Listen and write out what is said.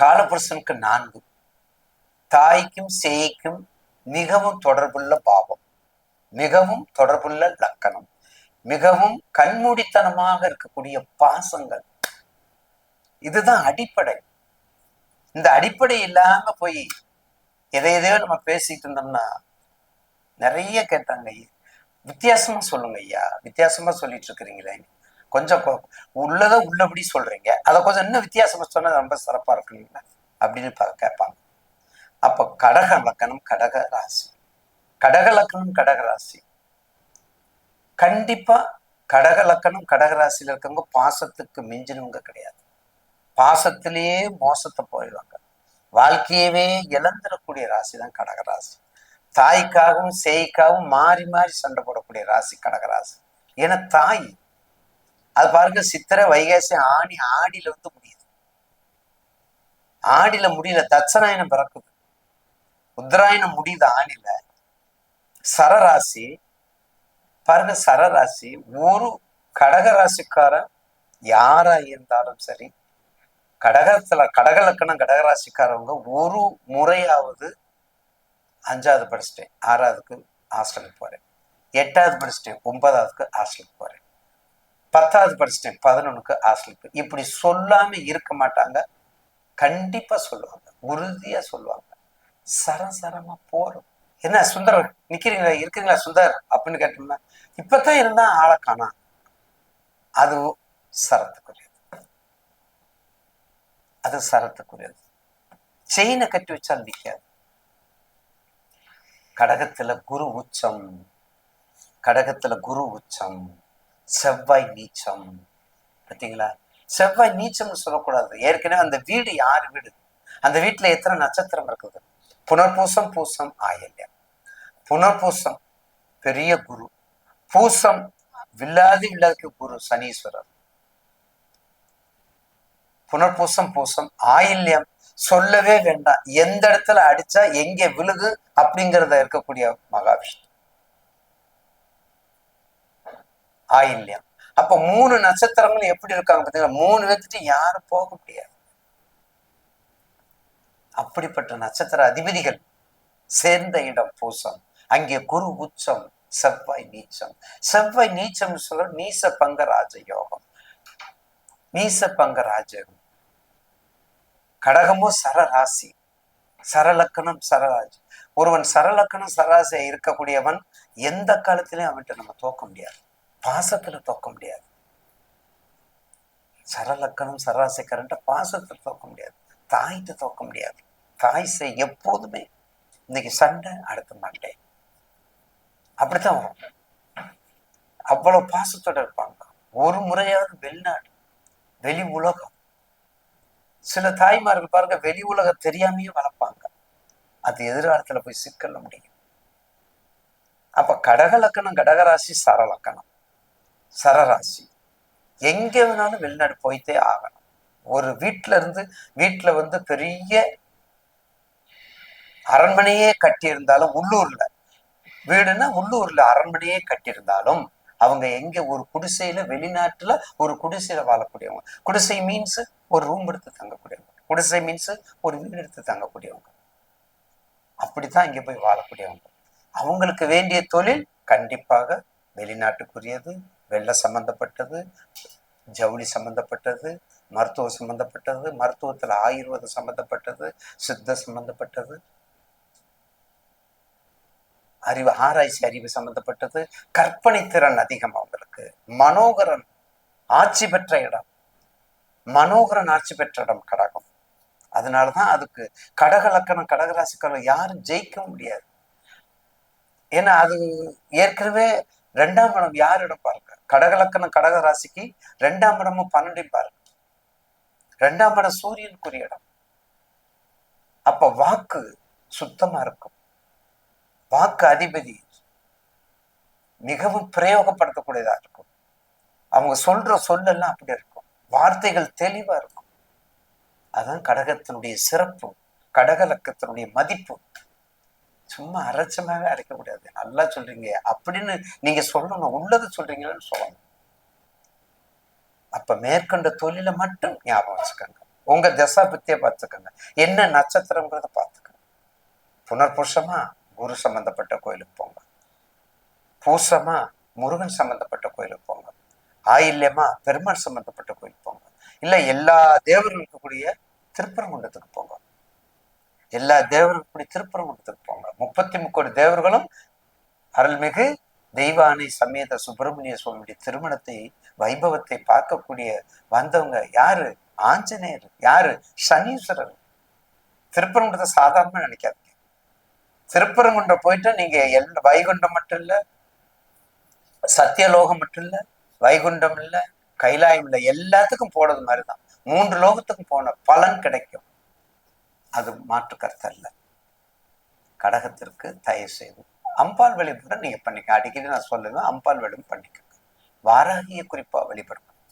காலபுருஷனுக்கு நான்கு. தாய்க்கும் சேய்க்கும் மிகவும் தொடர்புள்ள பாவம். மிகவும் தொடர்புள்ள லக்கணம். மிகவும் கண்மூடித்தனமாக இருக்கக்கூடிய பாசங்கள். இதுதான் அடிப்படை. இந்த அடிப்படை இல்லாம போய் எதை எதையோ நம்ம பேசிட்டு இருந்தோம்னா நிறைய கேட்டாங்க ஐயா. வித்தியாசமா சொல்லுங்க ஐயா. வித்தியாசமா சொல்லிட்டு இருக்கிறீங்களே. கொஞ்சம் உள்ளதை உள்ளபடி சொல்றீங்க. அதை கொஞ்சம் இன்னும் வித்தியாசமா சொன்னா ரொம்ப சிறப்பா இருக்குங்களா அப்படின்னு பா- கேட்பாங்க. அப்போ கடக லக்கணம் கடக ராசி. கடக லக்கணம் கடக ராசி. கண்டிப்பா கடக லக்கணம் கடக ராசியில இருக்கவங்க பாசத்துக்கு மிஞ்சினவங்க கிடையாது. பாசத்திலேயே மோசத்தை போயிடுவாங்க. வாழ்க்கையவே இழந்துடக்கூடிய ராசி தான் கடக ராசி. தாய்க்காகவும் சேய்க்காகவும் மாறி மாறி சண்டை போடக்கூடிய ராசி கடகராசி ஏன்னா தாய் அது பாருங்க சித்திரை வைகாசி ஆணி ஆடியில வந்து முடியுது. ஆடியில முடியல தச்சராயணம் பிறக்குது. உத்தராயணம் முடியுது ஆணில சரராசி பாருங்க சரராசி ஒரு கடக ராசிக்காரன் யாரா இருந்தாலும் சரி கடகத்துல கடக லக்கணம் கடகராசிக்காரவங்க ஒரு முறையாவது அஞ்சாவது படிச்சிட்டேன். ஆறாவதுக்கு ஹாஸ்டலுக்கு போறேன். எட்டாவது படிச்சிட்டேன். ஒன்பதாவதுக்கு ஹாஸ்டலுக்கு போறேன். பத்தாவது படிச்சிட்டேன் பதினொன்றுக்கு ஹாஸ்டலுக்கு. இப்படி சொல்லாமல் இருக்க மாட்டாங்க. கண்டிப்பா சொல்லுவாங்க. உறுதியா சொல்லுவாங்க. சரசரமாக போறோம். என்ன சுந்தர் நிற்கிறீங்களா இருக்கிறீங்களா சுந்தர்? அப்படின்னு கேட்டோம்னா இப்பதான் இருந்தால் ஆளை காணா. அது சரத்துக்குரியது. அது சரத்துக்குரியது. செயினை கட்டி வச்சால் நிற்காது கடகத்துல குரு உச்சம். கடகத்துல குரு உச்சம். செவ்வாய் நீச்சம். பார்த்தீங்களா? செவ்வாய் நீச்சம்னு சொல்லக்கூடாது. ஏற்கனவே அந்த வீடு யார் வீடு? அந்த வீட்டுல எத்தனை நட்சத்திரம் இருக்குது? புனர்பூசம் பூசம் ஆயல்யம். புனர்பூசம் பெரிய குரு. பூசம் வில்லாதி வில்லாதிக்கு குரு சனீஸ்வரர். புனர்பூசம் பூசம் ஆயில்யம். சொல்லவே வேண்டாம். எந்த இடத்துல அடிச்சா எங்கே விழுகு அப்படிங்கிறத இருக்கக்கூடிய மகாவிஷ்ணு. ஆயில்யம் அப்ப மூணு நட்சத்திரங்களும் எப்படி இருக்காங்க பார்த்தீங்கன்னா மூணு பேர்த்துட்டு யாரும் போக முடியாது. அப்படிப்பட்ட நட்சத்திர அதிபதிகள் சேர்ந்த இடம் பூசம். அங்கே குரு உச்சம் செவ்வாய் நீச்சம். செவ்வாய் நீச்சம் சொல்ற நீச பங்க ராஜ யோகம் நீச பங்க ராஜயோகம். கடகமும் சரராசி சரலக்கணம் சரராஜ் ஒருவன் சரலக்கணம் சரராசியா இருக்கக்கூடியவன் எந்த காலத்திலையும் அவன்கிட்ட நம்ம தோக்க முடியாது. பாசத்துல தோக்க முடியாது. சரலக்கணம் சராசிக்காரன்ட்ட பாசத்துல தோக்க முடியாது. தாய்கிட்ட தோக்க முடியாது. தாய் செய் எப்போதுமே இன்னைக்கு சண்டை அடுத்த மண்டே. அப்படித்தான் வரும். அவ்வளவு பாசத்தோட இருப்பாங்க. ஒரு முறையாவது வெளிநாடு வெளி உலகம். சில தாய்மார்கள் பாருங்க வெளி உலகம் தெரியாமையே வளர்ப்பாங்க. அது எதிர்காலத்துல போய் சிக்கல்ல முடியும். அப்ப கடக லக்கணம் கடகராசி சரலக்கணம். சரராசி. எங்க வேணாலும் வெளிநாடு போயிட்டே ஆகணும். ஒரு வீட்டுல இருந்து வீட்டுல வந்து பெரிய அரண்மனையே கட்டியிருந்தாலும் உள்ளூர்ல வீடுன்னா உள்ளூர்ல அரண்மனையே கட்டியிருந்தாலும் அவங்க எங்க ஒரு குடிசையில வெளிநாட்டுல ஒரு குடிசையில வாழக்கூடியவங்க குடிசை மீன்ஸ் ஒரு ரூம் எடுத்து தங்கக்கூடியவங்க குடிசை மீன்ஸ் ஒரு வீடு எடுத்து தங்கக்கூடியவங்க. அப்படித்தான் இங்க போய் வாழக்கூடியவங்க. அவங்களுக்கு வேண்டிய தொழில் கண்டிப்பாக வெளிநாட்டுக்குரியது வெள்ள சம்பந்தப்பட்டது ஜவுளி சம்பந்தப்பட்டது மருத்துவம் சம்பந்தப்பட்டது மருத்துவத்துல ஆயுர்வேதம் சம்பந்தப்பட்டது சித்த சம்பந்தப்பட்டது. அறிவு ஆராய்ச்சி அறிவு சம்பந்தப்பட்டது. கற்பனை திறன் அதிகம் அவங்களுக்கு. மனோகரன் ஆட்சி பெற்ற இடம். மனோகரன் ஆட்சி பெற்ற இடம் கடகம். அதனாலதான் அதுக்கு கடக லக்கணம் கடகராசிக்காரர் யாரும் ஜெயிக்க முடியாது. ஏன்னா அது ஏற்கனவே ரெண்டாம் இடம் யாரிடம் பாருங்க. கடகலக்கணம் கடக ராசிக்கு ரெண்டாம் இடமும் பன்னெண்டையும் பாருங்க ரெண்டாம் இடம் சூரியனுக்குரிய இடம். அப்ப வாக்கு சுத்தமா இருக்கும். வாக்கு அதிபதி மிகவும் பிரயோகப்படுத்தக்கூடியதா இருக்கும். அவங்க சொல்ற சொல்லெல்லாம் அப்படி இருக்கும். வார்த்தைகள் தெளிவா இருக்கும். அதான் கடகத்தினுடைய சிறப்பு கடகலக்கத்தினுடைய மதிப்பு. சும்மா அரைச்சமாவே அரைக்க முடியாது. நல்லா சொல்றீங்க. அப்படின்னு நீங்க சொல்லணும். உள்ளதை சொல்றீங்கன்னு சொல்லணும். அப்ப மேற்கொண்ட தொழிலை மட்டும் ஞாபகம் வச்சுக்கோங்க. உங்க தசா பத்தியே பார்த்துக்கோங்க. என்ன நட்சத்திரங்கிறத பார்த்துக்கோங்க. புனர்புருஷமா குரு சம்பந்தப்பட்ட கோயிலுக்கு போங்க. பூசமா முருகன் சம்பந்தப்பட்ட கோயிலுக்கு போங்க. ஆயில்யமா பெருமாள் சம்பந்தப்பட்ட கோயிலுக்கு போங்க. இல்ல எல்லா தேவர்களுக்கு கூடிய திருப்பரங்குண்டத்துக்கு போங்க. எல்லா தேவர்களுக்கு கூடிய திருப்பரங்குண்டத்துக்கு முப்பத்தி முக்கோடி தேவர்களும் அருள்மிகு தெய்வானை சமேத சுப்பிரமணிய சுவாமியுடைய திருமணத்தை வைபவத்தை பார்க்கக்கூடிய வந்தவங்க யாரு? ஆஞ்சநேயர். யாரு? சனீஸ்வரர். திருப்பரங்குண்டத்தை சாதாரணமா நினைக்காதீங்க. திருப்பரங்குன்றம் போயிட்டு நீங்க எல் வைகுண்டம் மட்டும் இல்ல சத்தியலோகம் மட்டும் இல்ல வைகுண்டம் இல்ல கைலாயம் இல்ல எல்லாத்துக்கும் போனது மாதிரிதான். மூன்று லோகத்துக்கும் போன பலன் கிடைக்கும். அது மாற்று கருத்து அல்ல கடகத்திற்கு தயவு செய்து அம்பாள் வழிபாடு நீங்க பண்ணிக்க. அடிக்கடி நான் சொல்லுவேன் அம்பாள் வழிபாடு பண்ணிக்கோங்க வாராகிய குறிப்பா வழிபடுங்க